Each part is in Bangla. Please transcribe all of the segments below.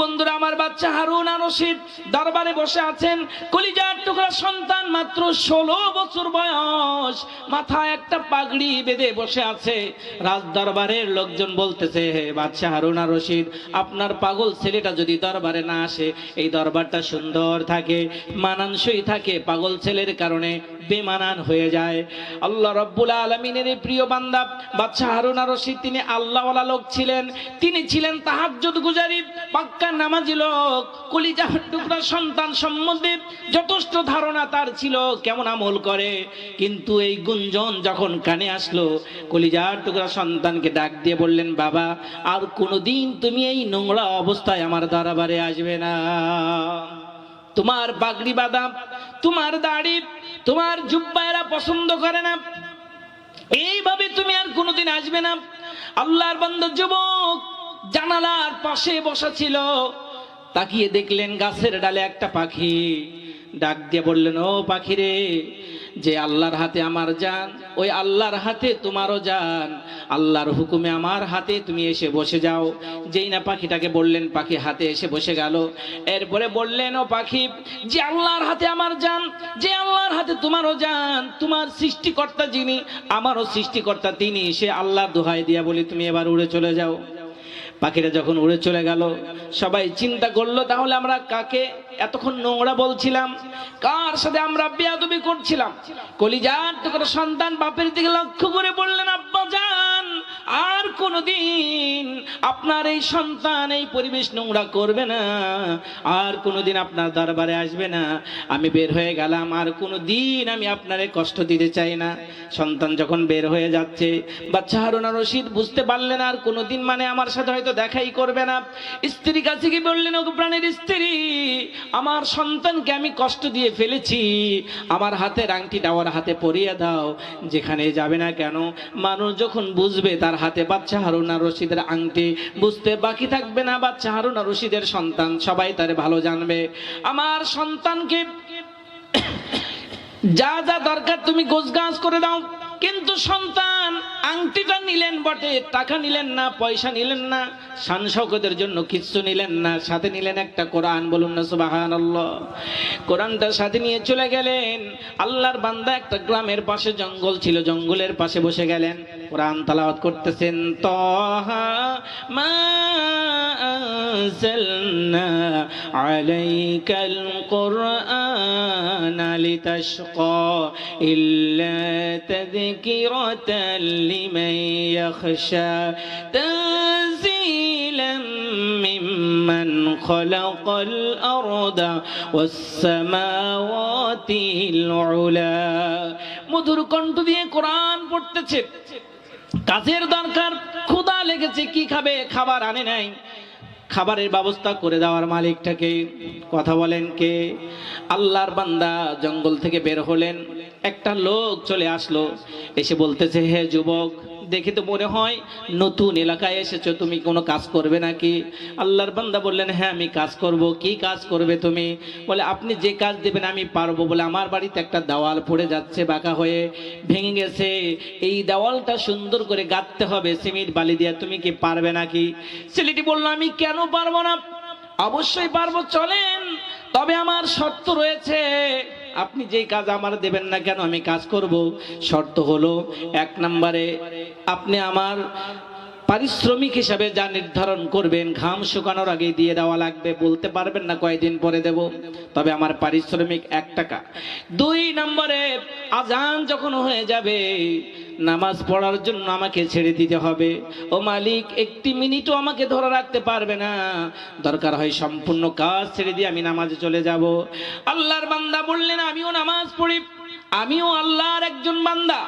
বন্ধুরা, আমার বাচ্চা হারুন আর রশিদ দরবারে বসে আছেন। কলিজার টুকরা সন্তান মাত্র ষোলো বছর বয়স। মাথায় একটা পাগড়ি বেঁধে বসে আছে। রাজ দরবারের লোকজন বলতেছে, হে বাচ্চা হারুন আর আপনার পাগল ছেলেটা যদি দরবারে না আসে, এই দরবারটা সুন্দর থাকে, মানানসই থাকে পাগল ছেলের কারণে। বেমানান হয়ে যায়। আল্লাহ রব্বুল আলমিনের প্রিয় বান্দা বাচ্চা হারুন রশিদ, তিনি আল্লাহওয়ালা লোক ছিলেন। তিনি ছিলেন তাহাজ্জুদ গুজারি, পাক্কা নামাজি লোক, কলিজার টুকরা সন্তান সম্বন্ধে যথেষ্ট ধারণা তার ছিল, কেমন আমল করে। কিন্তু এই গুঞ্জন যখন কানে আসলো, কলিজার টুকরা সন্তানকে ডাক দিয়ে বললেন, বাবা, আর কোনোদিন তুমি এই নোংরা অবস্থায় আমার দরবারে আসবে না। তোমার বাগড়ি বাদাম, তোমার দাড়ি, তোমার জুব্বায়রা পছন্দ করে না। এইভাবে তুমি আর কোনোদিন আসবে না। আল্লাহর বন্ধ যুবক, জানালার পাশে বসা ছিল। তাকিয়ে দেখলেন গাছের ডালে একটা পাখি। ডাক দিয়ে বললেন, ও পাখিরে, যে আল্লাহর হাতে আমার জান ওই আল্লাহর হাতে তোমারও জান আল্লাহর হুকুমে আমার হাতে তুমি এসে বসে যাও। যেই না পাখিটাকে বললেন, পাখি হাতে এসে বসে গেল। এরপরে বললেন, ও পাখি, যে আল্লাহর হাতে আমার জান যে আল্লাহর হাতে তোমারও জান তোমার সৃষ্টিকর্তা যিনি, আমারও সৃষ্টিকর্তা তিনি, সে আল্লাহর দোহাই দিয়া বলি তুমি এবার উড়ে চলে যাও। পাখিরা যখন উড়ে চলে গেল, সবাই চিন্তা করল, তাহলে আমরা কাকে এতক্ষণ নোংরা বলছিলাম? কার সাথে আমরা বেয়াদবি করছিলাম? কলিজার টুকরো সন্তান বাপের দিকে লক্ষ্য করে বললেন, আব্বা যান, আর কোনোদিন আপনার এই সন্তান, এই পরিবেশ নোংরা করবে না, আর কোনোদিন আপনার দরবারে আসবে না। আমি বের হয়ে গেলাম, আর কোনো দিন আমি আপনারে কষ্ট দিতে চাই না। সন্তান যখন বের হয়ে যাচ্ছে বাচ্চা হারুনা রশিদ বুঝতে পারলেন, আর কোনোদিন মানে আমার সাথে হয়তো দেখাই করবে না। স্ত্রী কাছে কি বললেন ওকে প্রাণের স্ত্রী, আমার সন্তানকে আমি কষ্ট দিয়ে ফেলেছি। আমার হাতের আংটিটা ওর হাতে পরিয়ে দাও। যেখানে যাবে না কেন, মানুষ যখন বুঝবে তার হাতে বাচ্চা হারুনা রশিদের আংটি, বুঝতে বাকি থাকবে না বাচ্চা হারুনা রশিদের সন্তান। সবাই তার ভালো জানবে। আমার সন্তানকে যা যা দরকার তুমি গোছগাছ করে দাও। কিন্তু সন্তান আংটিটা নিলেন বটে, টাকা নিলেন না, পয়সা নিলেন না শান শৌকতের জন্য কিচ্ছু নিলেন না। সাথে নিলেন একটা কোরআন, বলুন না সুবাহান কোরআনটা সাথে নিয়ে চলে গেলেন। আল্লাহর বান্দা একটা গ্রামের পাশে জঙ্গল ছিল, জঙ্গলের পাশে বসে গেলেন। কোরআন তালাওয়াত করতেছেন তহা মা أنزلنا عليك القرآن لتشقى إلا تذكرة لمن يخشى تنزيلا ممن خلق الأرض والسماوات العلا মধুর কণ্ঠ দিয়ে কোরআন পড়তেছে কাজের দরকার ক্ষুদা লেগেছে, কি খাবে? খাবার আনে নাই। খাবারের ব্যবস্থা করে দেওয়ার মালিকটাকে কথা বলেন কে? আল্লাহর বান্দা জঙ্গল থেকে বের হলেন। একটা লোক চলে আসলো, এসে বলতেছে, হে যুবক, দেখে তো মনে হয় নতুন এলাকায় এসেছ, তুমি কোনো কাজ করবে নাকি? আল্লাহর বান্দা বললেন হ্যাঁ আমি কাজ করব। কি কাজ করবে তুমি? বলে, আপনি যে কাজ দেবেন আমি পারব। বলে, আমার বাড়িতে একটা দেওয়াল পড়ে যাচ্ছে, বাঁকা হয়ে ভেঙে গেছে। এই দেওয়ালটা সুন্দর করে গাঁথতে হবে, সিমেন্ট, বালি দিয়ে। তুমি কি পারবে নাকি? ছেলেটি বলল, আমি কেন পারব না? অবশ্যই পারব, চলেন। তবে আমার শর্ত রয়েছে। আপনি যেই কাজ আমার দেবেন না কেন আমি কাজ করব? শর্ত হলো, এক নম্বরে আপনি আমার পারিশ্রমিক হিসাবে যা নির্ধারণ করবেন, ঘাম শুকানোর আগে দিয়ে দেওয়া লাগবে, বলতে পারবেন না কয়দিন পরে দেব, তবে আমার পারিশ্রমিক এক টাকা। দুই নম্বরে, আজান যখন হয়ে যাবে, নামাজ পড়ার জন্য আমাকে ছেড়ে দিতে হবে। ও মালিক, একটি মিনিটও আমাকে ধরে রাখতে পারবে না। দরকার হয় সম্পূর্ণ কাজ ছেড়ে দিয়ে আমি নামাজে চলে যাব। আল্লাহর বান্দা বললেন, আমিও নামাজ পড়ি, আমিও আল্লাহর একজন বান্দা।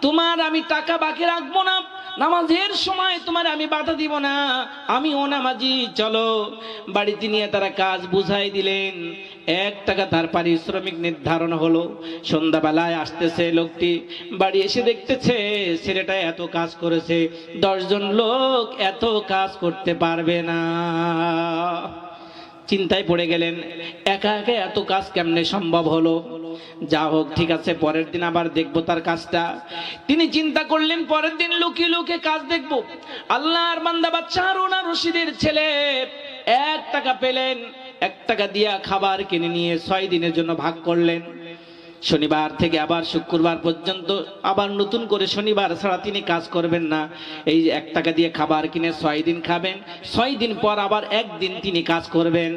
তোমার আমি টাকা বাকি রাখব না। নামাজের সময় তোমার আমি বাধা দিব না। আমি ও নামাজি, চলো। বাড়িতে নিয়ে তারা কাজ বুঝাই দিলেন। এক টাকা তার পারিশ্রমিক নির্ধারণ হলো। সন্ধ্যাবেলায় আসতেছে লোকটি। বাড়ি এসে দেখতেছে, ছেলেটা এত কাজ করেছে। দশজন লোক এত কাজ করতে পারবে না। চিন্তায় পড়ে গেলেন, একা একা এত কাজ কেমনে সম্ভব হলো? যা হোক, ঠিক আছে, পরের দিন আবার দেখব তার কাজটা। তিনি চিন্তা করলেন, পরের দিন লুকিয়ে লুকিয়ে কাজ দেখব। আল্লাহর বান্দা বাচ্চা আর রশিদের ছেলে, এক টাকা পেলেন, এক টাকা দিয়া খাবার কিনে নিয়ে ছয় দিনের জন্য ভাগ করলেন। শনিবার থেকে আবার শুক্রবার পর্যন্ত, আবার নতুন করে শনিবার ছাড়া তিনি কাজ করবেন না। এই এক টাকা দিয়ে খাবার কিনে ছয় দিন খাবেন, ছয় দিন পর আবার একদিন তিনি কাজ করবেন।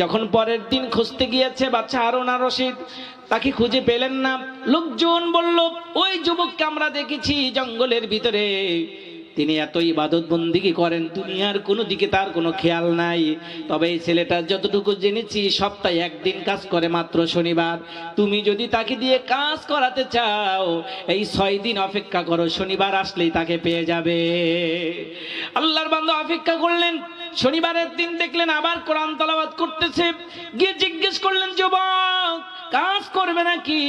যখন পরের দিন খুঁজতে গিয়েছে বাচ্চা আর রশিদ তাকে খুঁজে পেলেন না। লোকজন বলল, ওই যুবককে আমরা দেখেছি জঙ্গলের ভিতরে। তিনি এত ইবাদত বন্দিগি করেন? দুনিয়ার কোনো দিকে তার কোনো খেয়াল নাই। তবে এই ছেলেটা যতটুকু জেনেছি, সপ্তাহে একদিন কাজ করে মাত্র শনিবার। তুমি যদি তাকে দিয়ে কাজ করাতে চাও, এই ছয় দিন অপেক্ষা করো, শনিবার আসলেই তাকে পেয়ে যাবে। আল্লাহর বান্ধব অপেক্ষা করলেন শনিবারের দিন দেখলেন আবার কোরআন তালাবাদ করতেছে। গিয়ে জিজ্ঞেস করলেন, যুবক, কাজ করবে নাকি?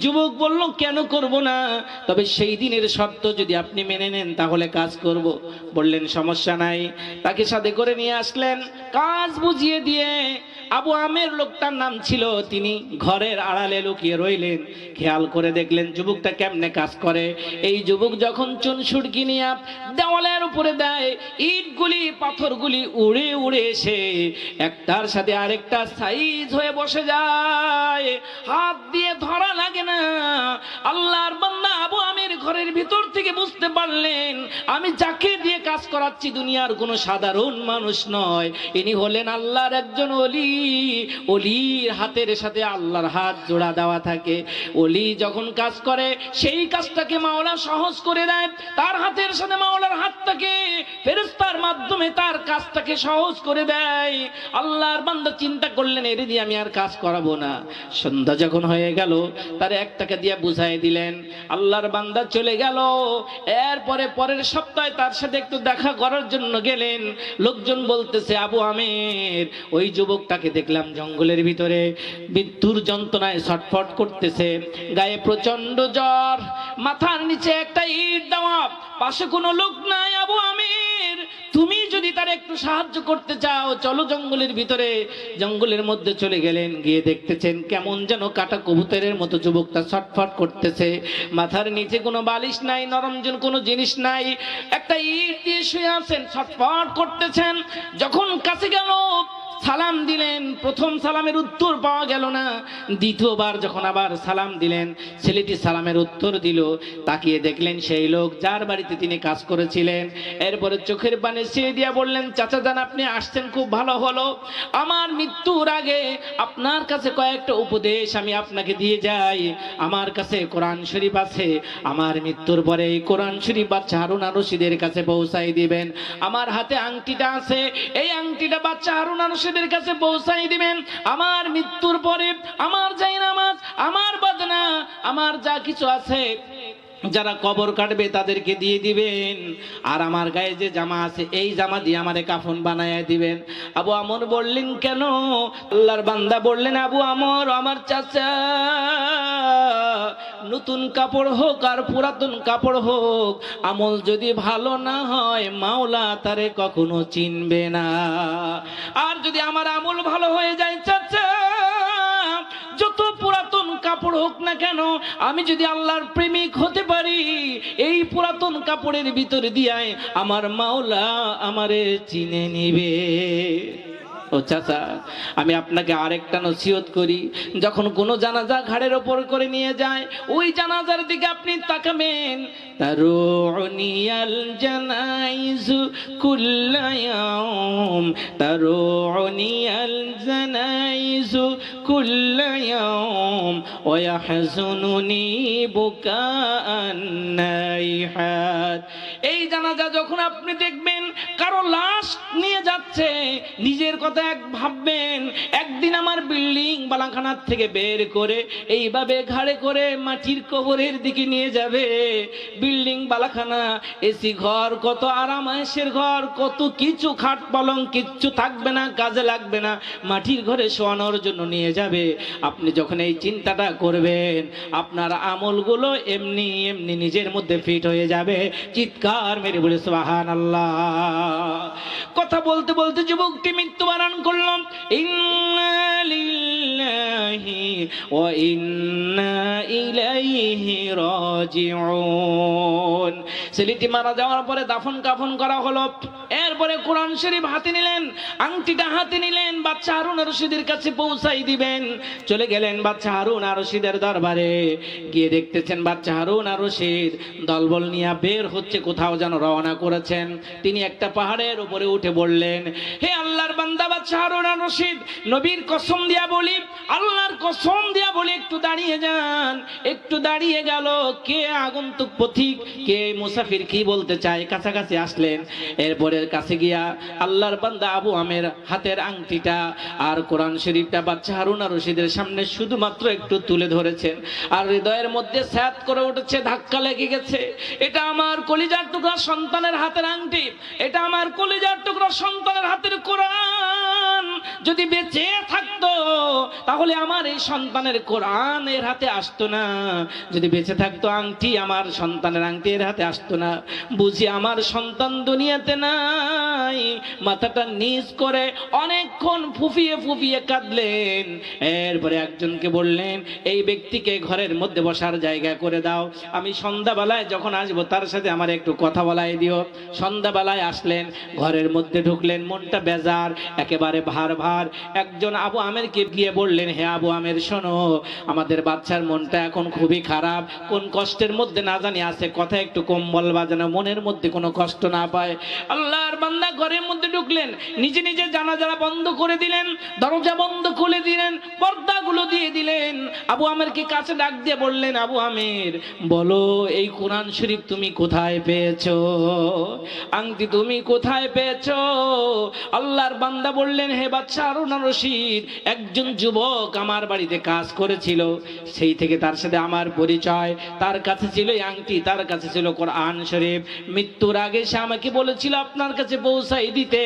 যুবক বলল, কেন করব না? তবে সেই দিনের শর্ত যদি আপনি মেনে নেন, তাহলে কাজ করব। বললেন, সমস্যা নাই। তাকে সাথে করে নিয়ে আসলেন। কাজ বুঝিয়ে দিয়ে আবু আমের লোকটার নাম ছিল, তিনি ঘরের আড়ালে লুকিয়ে রইলেন। খেয়াল করে দেখলেন যুবকটা কেমনে কাজ করে। এই যুবক যখন চুন সুড়কি নিয়ে দেওয়ালের উপরে দেয়, ইটগুলি, পাথরগুলি উড়ে উড়ে এসে একটার সাথে আরেকটা সাইজ হয়ে বসে যায়। হাত দিয়ে ধরা লাগে না। আল্লাহর বান্দা আবু আমের ঘরের ভিতর থেকে বুঝতে পারলেন, আমি যাকে দিয়ে কাজ করাচ্ছি দুনিয়ার কোনো সাধারণ মানুষ নয়। ইনি হলেন আল্লাহর একজন অলি অলির হাতের সাথে আল্লাহর হাত জোড়া দেওয়া থাকে। অলি যখন কাজ করে, সেই কাজটাকে মাওলা সহজ করে দেয়। তার হাতের সাথে মাওলার হাতটাকে ফেরেস্তার মাধ্যমে তার কাজটাকে সহজ করে দেয়। আল্লাহর বান্দা চিন্তা করলেন, এর দিয়ে আমি আর কাজ করাবো না। সন্ধ্যা যখন হয়ে গেল, তার এক টাকা দিয়ে বুঝাই দিলেন, আল্লাহর বান্দা চলে গেল। এরপরে পরের সপ্তাহে তার সাথে একটু দেখা করার জন্য গেলেন। লোকজন বলতেছে, আবু আমের, ওই যুবকটাকে দেখলাম জঙ্গলের ভিতরে মৃত্যুর যন্ত্রণায় ছটফট করতেছে। গায়ে প্রচণ্ড জ্বর, মাথার নিচে একটা ইট দেওয়া, পাশে কোনো লোক নাই আবু আমির। তুমি যদি তার একটু সাহায্য করতে চাও, চলো জঙ্গলের ভিতরে। জঙ্গলের মধ্যে চলে গেলেন, গিয়ে দেখতেছেন কেমন যেন কাটা কবুতরের মতো যুবকটা ছটফট করতেছে। মাথার নিচে কোনো বালিশ নাই, নরম যেন কোনো জিনিস নাই। একটা ইট দিয়ে শুয়ে আছেন, ছটফট করতেছেন। যখন কাছে গেল সালাম দিলেন। প্রথম সালামের উত্তর পাওয়া গেল না। দ্বিতীয়বার যখন আবার সালাম দিলেন, ছেলেটি সালামের উত্তর দিল। তাকিয়ে দেখলেন সেই লোক যার বাড়িতে তিনি কাজ করেছিলেন। এরপরে চোখের পানে ছেড়ে দিয়া বললেন, চাচা যান আপনি আসছেন, খুব ভালো হলো। আমার মৃত্যুর আগে আপনার কাছে কয়েকটা উপদেশ আমি আপনাকে দিয়ে যাই। আমার কাছে কোরআন শরীফ আছে। আমার মৃত্যুর পরে এই কোরআন শরীফ বাচ্চা হারুন রশিদের কাছে পৌঁছাই দিবেন। আমার হাতে আংটিটা আছে। এই আংটিটা বাচ্চা হারুন আর রশিদের কাছে পৌঁছাই দিবেন। আমার মৃত্যুর পরে, আমার যাই নামাজ আমার বাদনা, আমার যা কিছু আছে যারা কবর কাটবে তাদেরকে দিয়ে দিবেন। আর আমার গায়ে যে জামা আছে, এই জামা দিয়ে আমারে কাফন বানায় দিবেন। আবু আমর বললেন, কেন? আল্লাহর বান্দা বললেন, আবু আমর, আমার চাচা, নতুন কাপড় হোক আর পুরাতন কাপড় হোক, আমল যদি ভালো না হয়, মাওলা তারে কখনো চিনবে না। আর যদি আমার আমল ভালো হয়ে যায় কাপড় হোক না কেন, আমি যদি আল্লাহর প্রেমিক হতে পারি, এই পুরাতন কাপড়ের ভিতরে দিয়ায় আমার মাওলা আমারে চিনে নিবে। ও চাচা, আমি আপনাকে আরেকটা নসিহত করি, যখন কোনো জানাজা ঘাড়ের ওপর করে নিয়ে যায়, ওই জানাজার দিকে আপনি তাকাবেন। তারুনিয়াল জানাইজু কুল্লায়াম তারুনিয়াল জানাইজু কুল্লায়াম, ওয়াহজুনুনি বুকাআন নাইহাত এই জানাজা যখন আপনি দেখবেন, কারও লাশ নিয়ে যাচ্ছে, নিজের কথা এক ভাববেন, একদিন আমার বিল্ডিং বালাখানার থেকে বের করে এইভাবে ঘাড়ে করে মাটির কবরের দিকে নিয়ে যাবে। বিল্ডিং, বালাখানা, এসি ঘর, কত আরামায়েশের ঘর, কত কিছু, খাট পালং, কিচ্ছু থাকবে না, কাজে লাগবে না, মাটির ঘরে শোয়ানোর জন্য নিয়ে যাবে। আপনি যখন এই চিন্তাটা করবেন, আপনার আমলগুলো এমনি এমনি নিজের মধ্যে ফিট হয়ে যাবে। চিৎকার মেরে বলে সোহান আল্লাহ কথা বলতে বলতে যুবকটি মৃত্যু মৃত্যুবরণ করলাম ইলাইহি রাজিউন। ছেলেটি মারা যাওয়ার পরে দাফন কাফন করা হলো। এর এরপরে কোরআন শরীফ হাতে নিলেন, আংটিটা হাতে নিলেন, বাচ্চা হারুন রশিদের কাছে পৌঁছাই দিবেন। চলে গেলেন বাচ্চা হারুন আর রশিদের দরবারে। গিয়ে দেখতেছেন বাচ্চা হারুন আর রশিদ দলবল নিয়ে বের হচ্ছে, কোথাও যেন রওনা করেছেন। তিনি একটা পাহাড়ের উপরে উঠে বললেন, হে আল্লাহর বান্দা, বাচ্চা হারুন আর রশিদ নবীর কসম দিয়া বলি, আল্লাহর কসম দিয়া বলি, একটু দাঁড়িয়ে যান, একটু দাঁড়িয়ে গেল। কে আগন্তুক পথিক, কে মুসাফির কি বলতে চায়? কাছাকাছি আসলেন। এরপরের কাছে গিয়া আল্লাহর বান্দা আবু আমের হাতের আংটিটা আর কোরআন শরীফটা বাচ্চা হারুনা রশিদের সামনে শুধুমাত্র একটু তুলে ধরেছেন। আর হৃদয়ের মধ্যে স্যাত করে উঠেছে, ধাক্কা লেগে গেছে। এটা আমার কলিজার টুকরা সন্তানের হাতের আংটি। এটা আমার কলিজার টুকরা সন্তানের হাতের কোরআন। যদি বেঁচে থাকতো, তাহলে আমার এই সন্তানের কোরআন এর হাতে আসতো না। যদি বেঁচে থাকতো, আংটি আমার সন্তানের আংটি এর হাতে আসতো না। বুঝি আমার সন্তান দুনিয়াতে নাই। মাথাটা নিচ করে অনেকক্ষণ ফুফিয়ে ফুফিয়ে কাঁদলেন। এরপরে একজনকে বললেন, এই ব্যক্তিকে ঘরের মধ্যে বসার জায়গা করে দাও। আমি সন্ধ্যাবেলায় যখন আসব, তার সাথে আমার একটু কথা বলাই দিও। সন্ধ্যাবেলায় আসলেন, ঘরের মধ্যে ঢুকলেন, মনটা বেজার, একেবারে ভার ভার। একজন আবু আমেরকে গিয়ে বললেন, হে আবু আমের, শোনো, আমাদের বাচ্চার মনটা এখন খুবই খারাপ। কোন কষ্টের মধ্যে না জানি আছে, কথা একটু কম বলবা যেন মনের মধ্যে কোনো কষ্ট না পায়। আল্লাহর বান্দা ঘরের মধ্যে ঢুকলেন, নিজে নিজে জানা যারা বন্ধ করে দিলেন, দরজা বন্ধ খুলে দিলেন, পর্দাগুলো দিয়ে দিলেন। আবু আমেরকে কাছে ডাক দিয়ে বললেন, আবু আমের, বলো, এই কোরআন শরীফ তুমি কোথায় পেয়েছ? আংটি তুমি কোথায় পেয়েছ? আল্লাহর বান্দা বললেন, হে বাচ্চা আরুন রশিদ, একজন যুবক আমার বাড়িতে কাজ করেছিল। সেই থেকে তার সাথে আমার পরিচয়। তার কাছে ছিল আংটি, তার কাছে ছিল কোরআন শরীফ। মৃত্যুর আগে সে আমাকে বলেছিল, আপনার কাছে পৌঁছাই দিতে।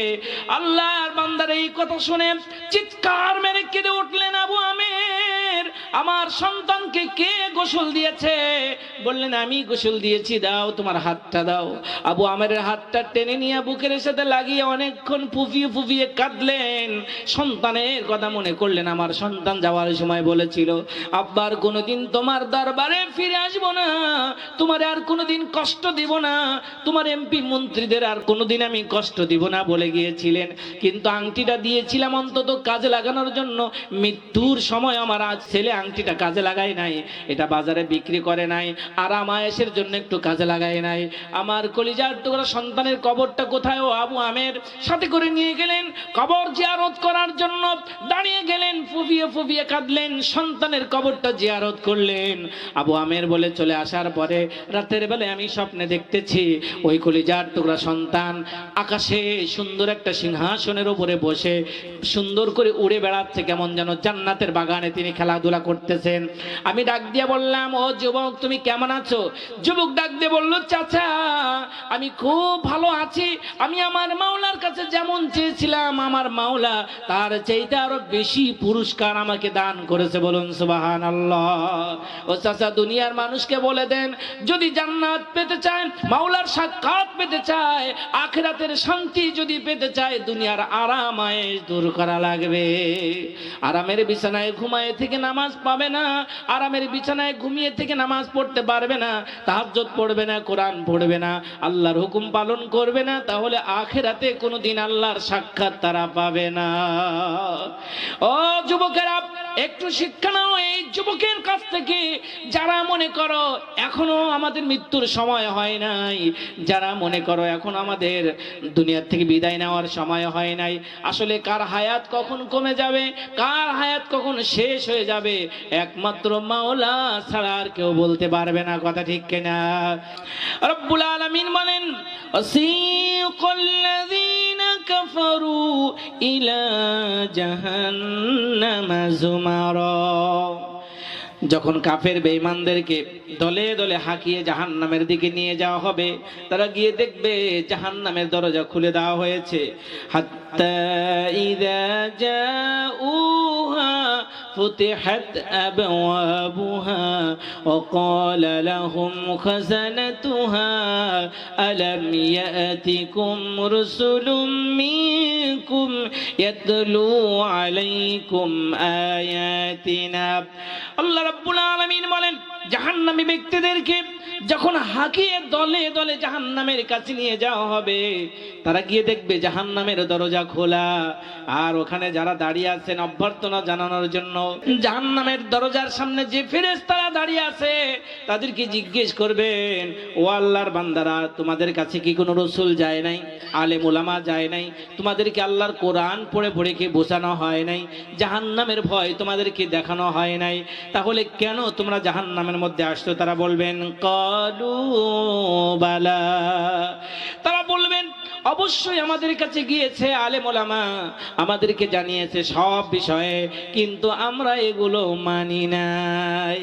আল্লাহর বান্দার এই কথা শুনে চিৎকার মেরে কেঁদে উঠলেন আবু আমের। আমার সন্তানকে কে গোসল দিয়েছে? বললেন, আমি গোসল দিয়েছি, দাও, তোমার হাতটা দাও। আবু আমের হাতটা টেনে নিয়ে বুকের সাথে লাগিয়ে অনেকক্ষণ ফুফিয়ে ফুফিয়ে কাঁদলেন। সন্তানের কথা মনে করলেন, আমার সন্তান যাওয়ার সময় বলেছিল, আব্বার কোনোদিন তোমার দরবারে ফিরে আসব না, তোমার আর কোনোদিন কষ্ট দিব না, তোমার এমপি মন্ত্রীদের আর কোনোদিন আমি কষ্ট দিব না বলে গিয়েছিলেন। কিন্তু আংটিটা দিয়েছিলাম অন্তত কাজে লাগানোর জন্য। মৃত্যুর সময় আমার ছেলে আংটিটা কাজে লাগাই নাই, এটা বাজারে বিক্রি করে নাই আরাম আয়েসের জন্য একটু কাজে লাগাই নাই। আমার কলিজার টুকরা সন্তানের কবরটা কোথায় ও আবু আমের? সাথে করে নিয়ে গেলেন, কবর জিয়ারত করার জন্য দাঁড়িয়ে গেলেন, ফুফিয়ে ফুফিয়ে কাঁদলেন, সন্তানের কবরটা জিয়ারত করলেন। আবু আমের বলে চলে আসার পরে রাতের বেলায় আমি স্বপ্নে দেখতেছি, ওই কলিজার টুকরা সন্তান আকাশে সুন্দর একটা সিংহাসনের উপরে বসে, সুন্দর করে উড়ে বেড়াচ্ছে, কেমন যেন জান্নাতের বাগানে তিনি খেলাধুলা করতেছেন। আমি ডাক দিয়ে বললাম, ও যুবক, তুমি কেমন আছো? যুবক ডাক দিয়ে বলল, চাচা, আমি খুব ভালো আছি। আমি আমার মাওলার কাছে যেমন চেয়েছিলাম, আমার মাওলা তার চাইতে আরও বেশি পুরস্কার আমাকে দান করেছে। বলুন সুবাহান আল্লাহ ও চাচা, দুনিয়ার মানুষকে বলে দেন, যদি জান্নাত পেতে চায়, মাওলার সাক্ষাৎ পেতে চায়, আখেরাতের শান্তি যদি পেতে চায়, দুনিয়ার আরাম আয়েশ দূর করা লাগবে। আরামের বিছানায় ঘুমায় থেকে নামাজ পাবে না, আরামের বিছানায় ঘুমিয়ে থেকে নামাজ পড়তে পারবে না, তাহাজ্জুদ পড়বে না, কোরআন পড়বে না, আল্লাহর হুকুম পালন করবে না, তাহলে আখেরাতে কোনোদিন আল্লাহর সাক্ষাৎ তারা পাবে না। ও যুবকেরা, একটু শিক্ষা নাও, এই যুবকের কাছ থেকে যারা মনে করো এখনও আমাদের মৃত্যুর সময় হয় নাই, যারা মনে করো এখন আমাদের দুনিয়ার থেকে বিদায় নেওয়ার সময় হয় নাই, আসলে কার হায়াত কখন কমে যাবে, কার হায়াত কখন শেষ হয়ে যাবে। একমাত্র মাওলা ছাড়া আর কেউ বলতে পারবে না, কথা ঠিক কিনা? রব্বুল আলামিন বলেন কাফারু ইলা যখন কাফের বেঈমানদেরকে দলে দলে হাঁকিয়ে জাহান্নামের দিকে নিয়ে যাওয়া হবে, তারা গিয়ে দেখবে জাহান্নামের দরজা খুলে দেওয়া হয়েছে। হাত্তা জাউহা فتحت أبوابها وقال لهم خزنتها ألم يأتكم رسل منكم يتلو عليكم آياتنا আল্লাহ রাব্বুল আলামিন বলেন জাহান্নামী ব্যক্তিদেরকে যখন হাকিয়ে দলে দলে জাহান্নামের কাছে নিয়ে যাওয়া হবে, তারা গিয়ে দেখবে জাহান্নামের দরজা খোলা। আর ওখানে যারা দাঁড়িয়ে আছেন, অভ্যর্থনা জানানোর জন্য, জাহান্নামের দরজার সামনে যে ফেরেস তারা দাঁড়িয়ে আছে, তাদেরকে জিজ্ঞেস করবেন, ও আল্লাহর বান্দারা, তোমাদের কাছে কি কোনো রসুল যায় নাই? আলে মোলামা যায় নাই? তোমাদেরকে আল্লাহর কোরআন পড়ে পড়ে কি বোঝানো হয় নাই? জাহান্নামের ভয় তোমাদেরকে দেখানো হয় নাই? তাহলে কেন তোমরা জাহান্নামের মধ্যে আসছো? তারা বলবেন তারা বলবেন, অবশ্যই আমাদের কাছে গিয়েছে আলেম ওলামা, আমাদেরকে জানিয়েছে সব বিষয়ে, কিন্তু আমরা এগুলো মানি নাই।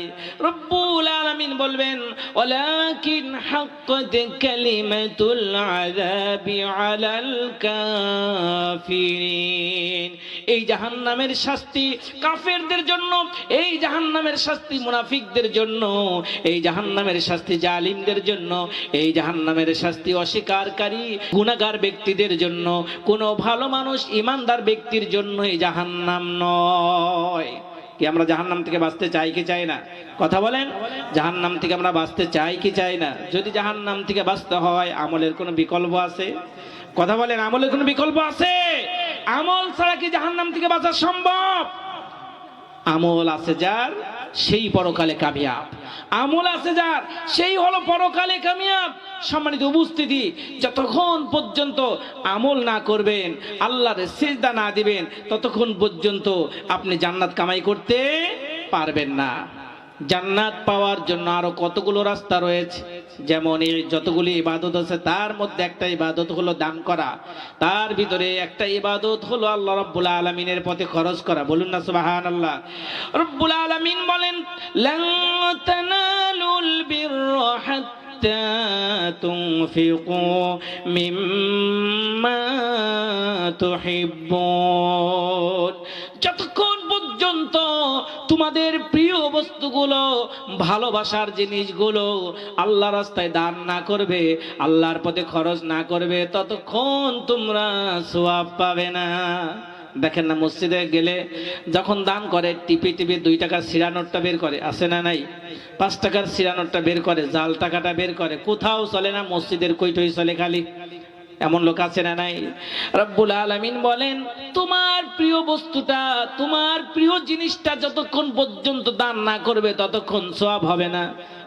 রব্বুল আলামিন বলবেন, ওয়ালাকিন হাক্কাত কালিমাতুল আযাবি আলাল কাফিরিন। এই জাহান্নামের শাস্তি কাফেরদের জন্য, এই জাহান্নামের শাস্তি মুনাফিকদের জন্য, এই জাহান্নামের শাস্তি জালিমদের জন্য, এই জাহান্নামের শাস্তি অস্বীকারী গুণাগার ব্যক্তিদের জন্য, কোনো ভালো মানুষ ইমানদার ব্যক্তির জন্য এই জাহান্নাম নয়। কি আমরা জাহান্নাম থেকে বাঁচতে চাই কি চাই না? কথা বলেন, জাহান্নাম থেকে আমরা বাঁচতে চাই কি চাই না? যদি জাহান্নাম থেকে বাঁচতে হয়, আমলের কোনো বিকল্প আছে? কথা বলেন, আমলের কোনো বিকল্প আছে? আমল ছাড়া কি জাহান্নাম থেকে বাঁচা সম্ভব? আমল আছে যার, সেই পরকালে কামিয়াব। আমল আছে যার, সেই হলো পরকালে কামিয়াব। সম্মানিত উপস্থিতি, যতক্ষণ পর্যন্ত আমল না করবেন, আল্লাহর সেজদা না দিবেন, ততক্ষণ পর্যন্ত আপনি জান্নাত কামাই করতে পারবেন না। জান্নাত পাওয়ার জন্য আরও কতগুলো রাস্তা রয়েছে? যেমন এই যতগুলি ইবাদত আছে, তার মধ্যে একটা ইবাদত হলো দান করা। তার ভিতরে একটা ইবাদত হলো আল্লাহ রাব্বুল আলামিনের পথে খরচ করা। বলুন না, সুবহানাল্লাহ। রব্বুল আলামিন বলেন, লান তানালুল বিররা হাত্তা তুনফিকু তোমাদের প্রিয় বস্তুগুলো, ভালোবাসার জিনিসগুলো আল্লাহ রাস্তায় দান না করবে, আল্লাহর পথে খরচ না করবে, ততক্ষণ তোমরা সোয়াব পাবে না। দেখেন না, মসজিদে গেলে যখন দান করে, টিপে টিপে দুই টাকার সিরা নোটটা বের করে আসে না নাই? পাঁচ টাকার সিরা নোটটা বের করে, জাল টাকাটা বের করে, কোথাও চলে না, মসজিদের কইটই চলে খালি। এমন লোক আছে না নাই? রব্বুল আলামিন বলেন, তোমার প্রিয় বস্তুটা, তোমার প্রিয় জিনিসটা যতক্ষণ পর্যন্ত দান না করবে, ততক্ষণ সওয়াব হবে না।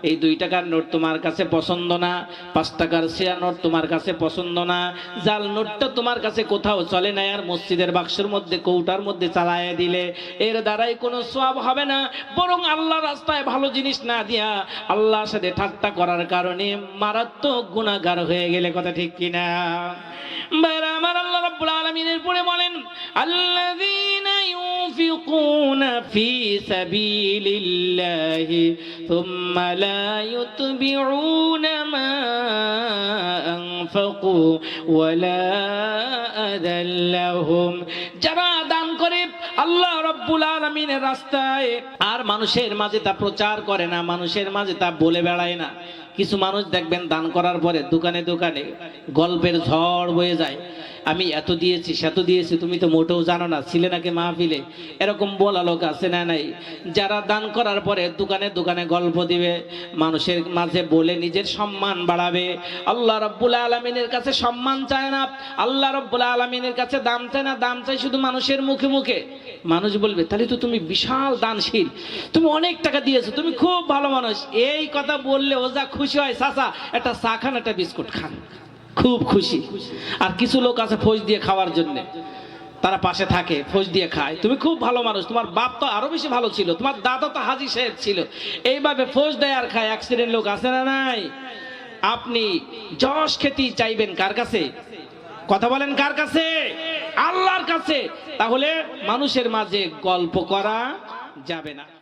এই দুই টাকার নোট তোমার কাছে পছন্দ না, পাঁচ টাকার শেয়ার নোট তোমার কাছে পছন্দ না, জাল নোটটা তোমার কাছে কোথাও চলে না আর মসজিদের বাক্সের মধ্যে, কৌটার মধ্যে চালায় দিলে এর দ্বারাই কোনো সওয়াব হবে না। বরং আল্লাহ রাস্তায় ভালো জিনিস না দিয়া আল্লাহর সাথে ঠাট্টা করার কারণে মারাত্মক গুণাগার হয়ে গেলে, কথা ঠিক কিনা? বাইরা আমার আল্লাহ রাব্বুল আলামিনের পরে বলেন আল্লাযীনা ইউনফিকুনা ফি সাবিলিল্লাহি থুম্মা লা ইউতবিউনা মা আনফাকু ওয়ালা আদাল্লাহুম যারা দান করে আল্লাহ রব্বুল আলমিনের রাস্তায়। আর মানুষের মাঝে তা প্রচার করে না, মানুষের মাঝে তা বলে বেড়ায় না। কিছু মানুষ দেখবেন দান করার পরে দোকানে দোকানে গল্পের ঝড় বয়ে যায়। আমি এত দিয়েছি সেত দিয়েছি, তুমি তো মোটেও জানো না, ছিলে নাকি মাহফিলে? এরকম বলা লোক আছে না নাই? যারা দান করার পরে দোকানে দোকানে গল্প দিবে, মানুষের মাঝে বলে নিজের সম্মান বাড়াবে। আল্লাহ রব্বুল আলমিনের কাছে সম্মান চায় না, আল্লাহ রব্বুল আলমিনের কাছে দাম চায় না, দাম চাই শুধু মানুষের মুখে মুখে। মানুষ বলবে, তাহলে তো তুমি বিশাল দানশীল, তুমি অনেক টাকা দিয়েছ, তুমি খুব ভালো মানুষ। এই কথা বললে ও যা খুশি হয়, চাচা, একটা চা খান, একটা বিস্কুট খান। খুব খুশি। আর কিছু লোক আছে ফোজ দিয়ে খাওয়ার জন্য। তারা পাশে থাকে, ফোজ দিয়ে খায়। তুমি খুব ভালো মানুষ, তোমার বাপ তো আরও বেশি ভালো ছিল, তোমার দাদা তো হাজি সাহেব ছিল। এইভাবে ফোজ দেয় আর খায় অ্যাক্সিডেন্ট লোক আছে না নাই? আপনি যশ খেতে চাইবেন কার কাছে? কথা বলেন কার কাছে? আল্লাহর কাছে। তাহলে মানুষের মাঝে গল্প করা যাবে না।